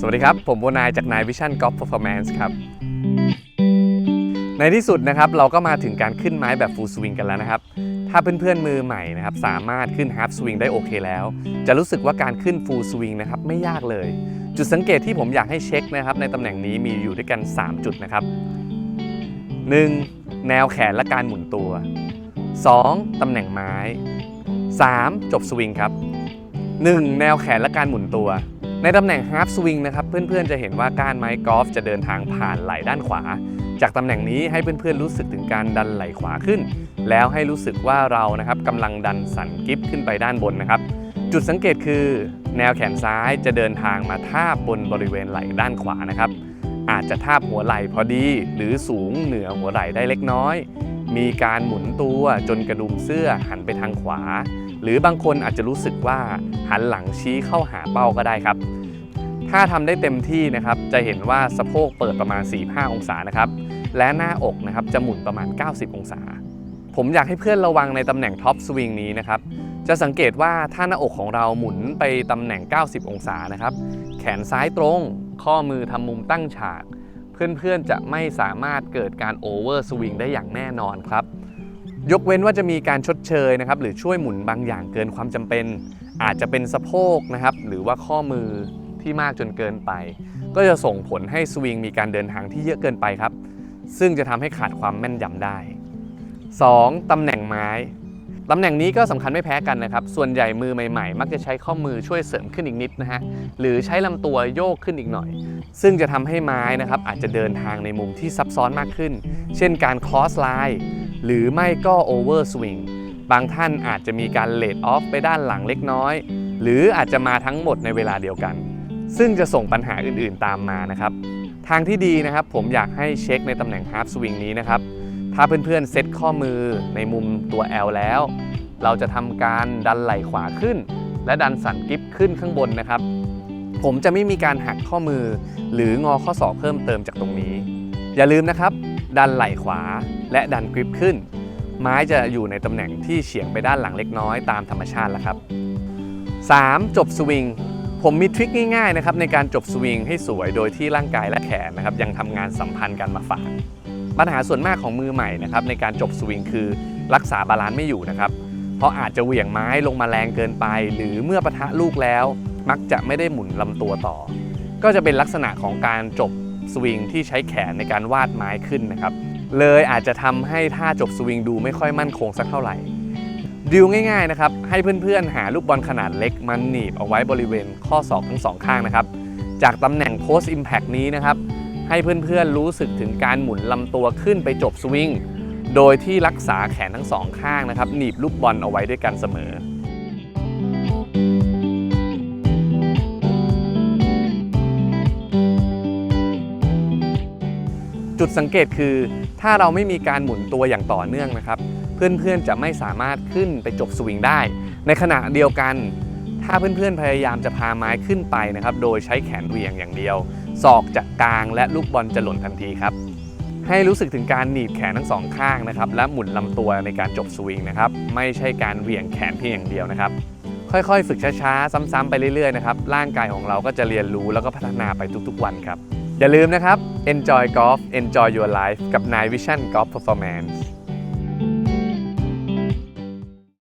สวัสดีครับ ผมโบนายจากนายวิชั่นกอล์ฟเพอร์ฟอร์แมนซ์ครับ ในที่สุดนะครับเราก็มาถึงการขึ้นไม้แบบฟูลสวิงกันแล้วนะครับ ถ้าเพื่อนๆมือใหม่นะครับสามารถขึ้นฮาร์ s สวิงได้โอเคแล้ว จะรู้สึกว่าการขึ้นฟูลสวิงนะครับไม่ยากเลย จุดสังเกตที่ผมอยากให้เช็คนะครับในตำแหน่งนี้มีอยู่ด้วยกัน 3 จุดนะครับ 1. แนวแขนและการหมุนตัว 2. ตำแหน่งไม้ 3. จบสวิงครับ 1. แนวแขนและการหมุนตัว ในตำแหน่งฮาร์ s สวิงนะครับ เพื่อนๆจะเห็นว่าก้านไม้กอล์ฟจะเดินทางผ่านไหล่ด้านขวา จากตำแหน่งนี้ให้เพื่อนๆรู้สึกถึงการดันไหล่ขวาขึ้น แล้วให้รู้สึกว่าเรานะครับกำลังดันสันกิฟขึ้นไปด้านบนนะครับ จุดสังเกตคือ แนวแขนซ้ายจะเดินทางมาทาบบนบริเวณไหล่ด้านขวานะครับ อาจจะทาบหัวไหล่พอดี หรือสูงเหนือหัวไหล่ได้เล็กน้อย มีการหมุนตัวจนกระดุมเสื้อหันไปทางขวา หรือบางคนอาจจะรู้สึกว่าหันหลังชี้เข้าหาเป้าก็ได้ครับ ถ้าทำได้เต็มที่นะครับจะเห็นว่าสะโพกเปิดประมาณ 4-5 องศานะครับและหน้าอกนะครับจะหมุนประมาณ 90 องศา ผมอยากให้เพื่อนระวังในตำแหน่งท็อปสวิงนี้นะครับจะสังเกตว่าถ้าหน้าอกของเราหมุนไปตำแหน่ง 90 องศานะครับ แขนซ้ายตรง ข้อมือทำมุมตั้งฉาก เพื่อนๆจะไม่สามารถเกิดการโอเวอร์สวิงได้อย่างแน่นอนครับ ยกเว้นว่าจะมีการชดเชยนะครับหรือช่วยหมุนบางอย่างเกินความจำเป็น อาจจะเป็นสะโพกนะครับหรือว่าข้อมือที่มากจนเกินไป ก็จะส่งผลให้สวิงมีการเดินทางที่เยอะเกินไปครับ ซึ่งจะทำให้ขาดความแม่นยำได้ 2. ตำแหน่งไม้ตำแหน่งนี้ก็สำคัญไม่แพ้กันนะครับ ส่วนใหญ่มือใหม่ๆ มักจะใช้ข้อมือช่วยเสริมขึ้นอีกนิดนะฮะ หรือใช้ลำตัวโยกขึ้นอีกหน่อย ซึ่งจะทำให้ไม้นะครับอาจจะเดินทางในมุมที่ซับซ้อนมากขึ้น เช่นการ cross line หรือไม่ก็ over swing บางท่านอาจจะมีการเลดออฟไปด้านหลังเล็กน้อย หรืออาจจะมาทั้งหมดในเวลาเดียวกัน ซึ่งจะส่งปัญหาอื่นๆตามมานะครับ ทางที่ดีนะครับผมอยากให้เช็คในตำแหน่ง half swing นี้นะครับ ถ้าเพื่อนๆเซตข้อมือในมุมตัว L แล้ว เราจะทำการดันไหล่ขวาขึ้น และดันสันกิฟขึ้นข้างบนนะครับ ผมจะไม่มีการหักข้อมือ หรืองอข้อศอกเพิ่มเติมจากตรงนี้ อย่าลืมนะครับ ดันไหล่ขวา และดันกริปขึ้น ไม้จะอยู่ในตำแหน่งที่เฉียงไปด้านหลังเล็กน้อยตามธรรมชาติแล้วครับ 3. จบสวิงผมมีทริคง่ายๆนะครับในการจบสวิงให้สวยโดยที่ร่างกายและแขนนะครับยังทำงานสัมพันธ์กันมาฝากปัญหาส่วนมากของมือใหม่นะครับในการจบสวิงคือรักษาบาลานซ์ไม่อยู่นะครับ เพราะอาจจะเหวี่ยงไม้ลงมาแรงเกินไป หรือเมื่อปะทะลูกแล้ว มักจะไม่ได้หมุนลำตัวต่อ ก็จะเป็นลักษณะของการจบ สวิงที่ใช้แขนในการวาดไม้ขึ้นนะครับ เลยอาจจะทำให้ท่าจบสวิงดูไม่ค่อยมั่นคงสักเท่าไหร่ดิวง่ายๆนะครับให้เพื่อนๆ หาลูกบอลขนาดเล็กมันหนีบเอาไว้บริเวณข้อศอกทั้งสองข้างนะครับ จากตำแหน่ง post impact นี้นะครับให้เพื่อนๆรู้สึกถึงการหมุนลำตัวขึ้นไปจบสวิงโดยที่รักษาแขนทั้งสองข้างนะครับหนีบลูกบอลเอาไว้ด้วยกันเสมอ จุดสังเกตคือถ้าเราไม่มีการหมุนตัวอย่างต่อเนื่องนะครับ เพื่อนๆจะไม่สามารถขึ้นไปจบสวิงได้ ในขณะเดียวกัน ถ้าเพื่อนๆพยายามจะพาไม้ขึ้นไปนะครับ โดยใช้แขนเหวี่ยงอย่างเดียวศอกจากกลางและลูกบอลจะหล่นทันทีครับ ให้รู้สึกถึงการหนีบแขนทั้งสองข้างนะครับ และหมุนลำตัวในการจบสวิงนะครับ ไม่ใช่การเหวี่ยงแขนเพียงอย่างเดียวนะครับ ค่อยๆ ฝึกช้าๆ ซ้ำๆไปเรื่อยๆนะครับร่างกายของเราก็จะเรียนรู้แล้วก็พัฒนาไปทุกๆ วันครับ อย่าลืมนะครับ enjoy golf enjoy your life กับ Night Vision Golf Performance